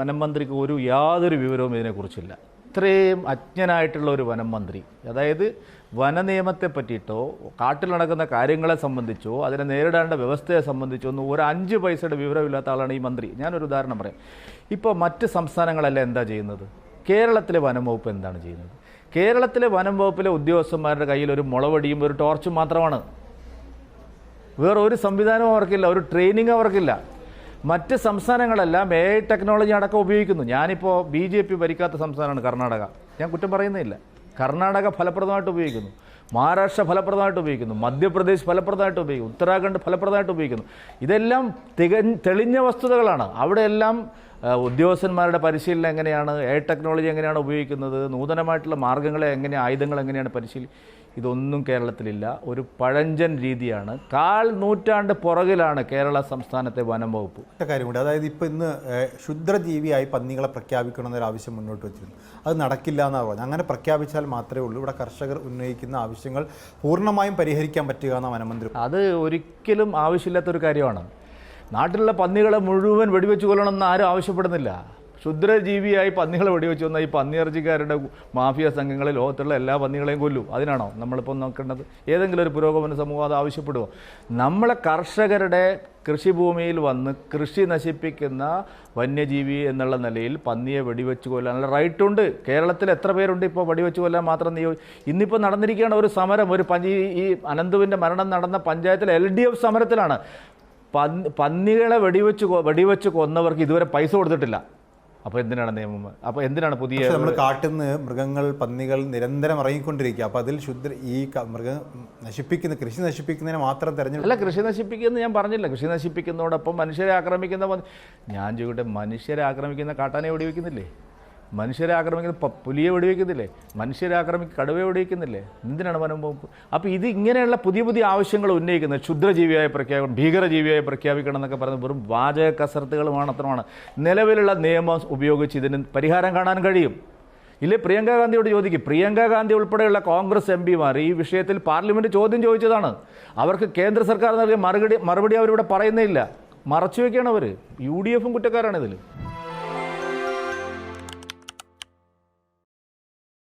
വനം മന്ത്രിക്ക് ഒരു യാതൊരു വിവരവും ഇതിനെക്കുറിച്ചില്ല. ഇത്രയും അജ്ഞനായിട്ടുള്ള ഒരു വനം മന്ത്രി അതായത് വനനിയമത്തെ പറ്റിയിട്ടോ കാട്ടിൽ നടക്കുന്ന കാര്യങ്ങളെ സംബന്ധിച്ചോ അതിനെ നേരിടേണ്ട വ്യവസ്ഥയെ സംബന്ധിച്ചോ ഒന്നും ഒരു അഞ്ച് പൈസയുടെ വിവരമില്ലാത്ത ആളാണ് ഈ മന്ത്രി. ഞാനൊരു ഉദാഹരണം പറയാം. ഇപ്പോൾ മറ്റ് സംസ്ഥാനങ്ങളെല്ലാം എന്താ ചെയ്യുന്നത്? കേരളത്തിലെ വനം വകുപ്പ് എന്താണ് ചെയ്യുന്നത്? കേരളത്തിലെ വനം വകുപ്പിലെ ഉദ്യോഗസ്ഥന്മാരുടെ കയ്യിൽ ഒരു മുളവടിയും ഒരു ടോർച്ചും മാത്രമാണ്. വേറെ ഒരു സംവിധാനവും അവർക്കില്ല ഒരു ട്രെയിനിങ് അവർക്കില്ല. മറ്റ് സംസ്ഥാനങ്ങളെല്ലാം എ ഐ ടെക്നോളജി അടക്കം ഉപയോഗിക്കുന്നു. ഞാനിപ്പോൾ ബി ജെ പി ഭരിക്കാത്ത സംസ്ഥാനമാണ് കർണാടക. ഞാൻ കുറ്റം പറയുന്നില്ല കർണാടക ഫലപ്രദമായിട്ട് ഉപയോഗിക്കുന്നു. മഹാരാഷ്ട്ര ഫലപ്രദമായിട്ട് ഉപയോഗിക്കുന്നു മധ്യപ്രദേശ് ഫലപ്രദമായിട്ട് ഉപയോഗിക്കുന്നു ഉത്തരാഖണ്ഡ് ഫലപ്രദമായിട്ട് ഉപയോഗിക്കുന്നു. ഇതെല്ലാം തിക തെളിഞ്ഞ വസ്തുതകളാണ്. അവിടെയെല്ലാം ഉദ്യോഗസ്ഥന്മാരുടെ പരിശീലനം എങ്ങനെയാണ് എയർ ടെക്നോളജി എങ്ങനെയാണ് ഉപയോഗിക്കുന്നത് നൂതനമായിട്ടുള്ള മാർഗങ്ങളെ എങ്ങനെ ആയുധങ്ങൾ എങ്ങനെയാണ് പരിശീലി ഇതൊന്നും കേരളത്തിലില്ല. ഒരു പഴഞ്ചൻ രീതിയാണ്. കാൽ നൂറ്റാണ്ട് പുറകിലാണ് കേരള സംസ്ഥാനത്തെ വനം വകുപ്പ്. കാര്യമുണ്ട് അതായത് ഇപ്പോൾ ഇന്ന് ക്ഷുദ്രജീവിയായി പന്നികളെ പ്രഖ്യാപിക്കണമെന്നൊരു ആവശ്യം മുന്നോട്ട് വെച്ചിരുന്നു. അത് നടക്കില്ല എന്നാണ് പറഞ്ഞത്. അങ്ങനെ പ്രഖ്യാപിച്ചാൽ മാത്രമേ ഉള്ളൂ. ഇവിടെ കർഷകർ ഉന്നയിക്കുന്ന ആവശ്യങ്ങൾ പൂർണമായും പരിഹരിക്കാൻ പറ്റുക എന്ന വനമന്ത്രി അത് ഒരിക്കലും ആവശ്യമില്ലാത്തൊരു കാര്യമാണ്. നാട്ടിലുള്ള പന്നികളെ മുഴുവൻ വെടിവെച്ച് കൊല്ലണമെന്ന് ആരും ആവശ്യപ്പെടുന്നില്ല. ക്ഷുദ്രജീവിയായി പന്നികളെ വെടിവെച്ച് വന്ന ഈ പന്നിയിറച്ചിക്കാരുടെ മാഫിയ സംഘങ്ങൾ ലോകത്തുള്ള എല്ലാ പന്നികളെയും കൊല്ലും. അതിനാണോ നമ്മളിപ്പോൾ നോക്കേണ്ടത്? ഏതെങ്കിലും ഒരു പുരോഗമന സമൂഹം അത് ആവശ്യപ്പെടുമോ നമ്മളെ കർഷകരുടെ കൃഷിഭൂമിയിൽ വന്ന് കൃഷി നശിപ്പിക്കുന്ന വന്യജീവി എന്നുള്ള നിലയിൽ പന്നിയെ വെടിവെച്ച് കൊല്ലാനുള്ള റൈറ്റുണ്ട് കേരളത്തിൽ എത്ര പേരുണ്ട് ഇപ്പോൾ വെടിവെച്ച് കൊല്ലാൻ മാത്രം നിയോ ഇന്നിപ്പോൾ നടന്നിരിക്കുകയാണ് ഒരു സമരം. ഒരു പഞ്ചി ഈ അനന്തുവിന്റെ മരണം നടന്ന പഞ്ചായത്തിൽ എൽ ഡി എഫ് സമരത്തിലാണ്. പന്നികളെ വെടിവെച്ച് വെടിവെച്ച് കൊന്നവർക്ക് ഇതുവരെ പൈസ കൊടുത്തിട്ടില്ല. അപ്പോൾ എന്തിനാണ് നിയമം? അപ്പോൾ എന്തിനാണ് പുതിയ നമ്മൾ കാട്ടിൽ നിന്ന് മൃഗങ്ങൾ പന്നികൾ നിരന്തരം ഇറങ്ങിക്കൊണ്ടിരിക്കുക. അപ്പോൾ അതിൽ ശുദ്ധ ഈ മൃഗം നശിപ്പിക്കുന്ന കൃഷി നശിപ്പിക്കുന്നതിനെ മാത്രം തെരഞ്ഞെടുപ്പ് അല്ല കൃഷി നശിപ്പിക്കുന്ന ഞാൻ പറഞ്ഞില്ല. കൃഷി നശിപ്പിക്കുന്നതോടൊപ്പം മനുഷ്യരെ ആക്രമിക്കുന്ന ഞാൻ ചോദിക്കട്ടെ മനുഷ്യരെ ആക്രമിക്കുന്ന കാട്ടാനെ വെടിവെക്കുന്നില്ലേ? മനുഷ്യരെ ആക്രമിക്കുന്ന പുലിയെ വെടിവെക്കുന്നില്ലേ? മനുഷ്യരെ ആക്രമിക്കുന്ന കടുവയെ വെടിവെക്കുന്നില്ലേ? എന്തിനാണ് വകുപ്പ്? അപ്പോൾ ഇത് ഇങ്ങനെയുള്ള പുതിയ പുതിയ ആവശ്യങ്ങൾ ഉന്നയിക്കുന്നത് ക്ഷുദ്രജീവിയായി പ്രഖ്യാപിക്കണം ഭീകരജീവിയായി പ്രഖ്യാപിക്കണം എന്നൊക്കെ പറയുന്നത് വെറും വാചക കസർത്തുകൾ മാത്രമാണ്. നിലവിലുള്ള നിയമം ഉപയോഗിച്ച് ഇതിന് പരിഹാരം കാണാൻ കഴിയും. ഇല്ലേ പ്രിയങ്ക ഗാന്ധിയോട് ചോദിക്കും. പ്രിയങ്ക ഗാന്ധി ഉൾപ്പെടെയുള്ള കോൺഗ്രസ് എം പിമാർ ഈ വിഷയത്തിൽ പാർലമെന്റ് ചോദ്യം ചോദിച്ചതാണ്. അവർക്ക് കേന്ദ്ര സർക്കാർ നൽകിയ മറുപടി മറുപടി അവരിവിടെ പറയുന്നേ ഇല്ല. മറച്ചു വയ്ക്കുകയാണ് അവർ യു ഡി എഫും കുറ്റക്കാരാണ് ഇതിൽ